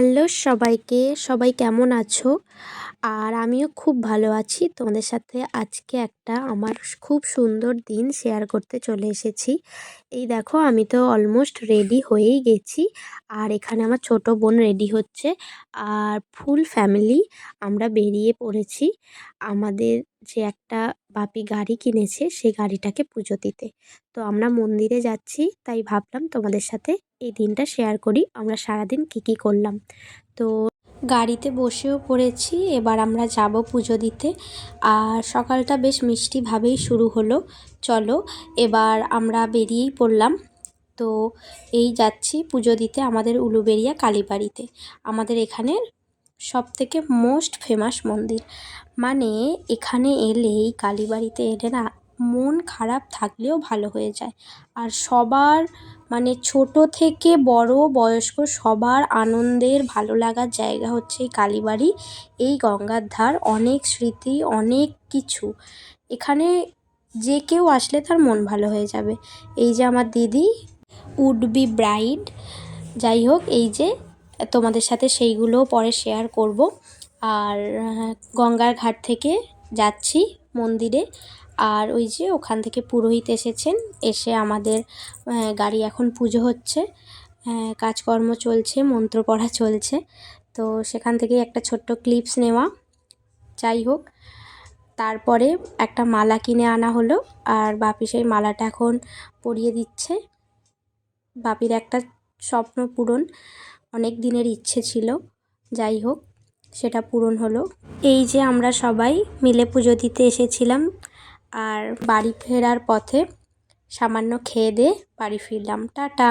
Hello সবাইকে, সবাই কেমন আছো? আর আমিও খুব ভালো আছি। তোমাদের সাথে আজকে একটা আমার খুব সুন্দর দিন শেয়ার করতে চলে এসেছি। এই দেখো, আমি তো অলমোস্ট রেডি হয়েই গেছি। আর এখানে আমার ছোট বোন রেডি হচ্ছে। আর ফুল ফ্যামিলি আমরা বেরিয়ে পড়েছি আমাদের যে একটা বাপি গাড়ি কিনেছে সেই গাড়িটাকে পুজো দিতে। তো আমরা মন্দিরে যাচ্ছি, তাই ভাবলাম তোমাদের সাথে এই দিনটা শেয়ার করি। আমরা সারাদিন কী কী করলাম। তো গাড়িতে বসেও পড়েছি, এবার আমরা যাব পুজো দিতে। আর সকালটা বেশ মিষ্টিভাবেই শুরু হলো। চলো, এবার আমরা বেরিয়েই পড়লাম। তো এই যাচ্ছি পুজো দিতে আমাদের উলুবেরিয়া কালীবাড়িতে। আমাদের এখানের সব থেকে মোস্ট ফেমাস মন্দির। মানে এখানে এলেই কালীবাড়িতে এলে না মন খারাপ থাকলেও ভালো হয়ে যায়। আর সবার মানে ছোট থেকে বড় বয়স্ক সবার আনন্দের ভালো লাগার জায়গা হচ্ছে এই কালীবাড়ি, এই গঙ্গার ধার, অনেক স্মৃতি, অনেক কিছু। এখানে যে কেউ আসলে তার মন ভালো হয়ে যাবে। এই যে আমার দিদি উড বি ব্রাইড যাই হোক, এই যে তোমাদের সাথে সেইগুলোও পরে শেয়ার করব। আর গঙ্গার ঘাট থেকে যাচ্ছি। মন্দিরে। আর ওই যে ওখান থেকে পুরোহিত এসেছেন। এসে আমাদের গাড়ি এখন পুজো হচ্ছে। কাজকর্ম চলছে, মন্ত্র পড়া চলছে। তো সেখান থেকেই একটা ছোট্ট ক্লিপস নেওয়া। যাই হোক, তারপরে একটা মালা কিনে আনা হলো। আর বাপি সেই মালাটা এখন পরিয়ে দিচ্ছে। বাপির একটা স্বপ্ন পূরণ। অনেক দিনের ইচ্ছে ছিল। যাই হোক সেটা পূরণ হলো। এই যে আমরা সবাই মিলে পুজো দিতে এসেছিলাম আর বাড়ি ফেরার পথে সামান্য খেয়ে দিয়ে বাড়ি ফিরলাম। টাটা।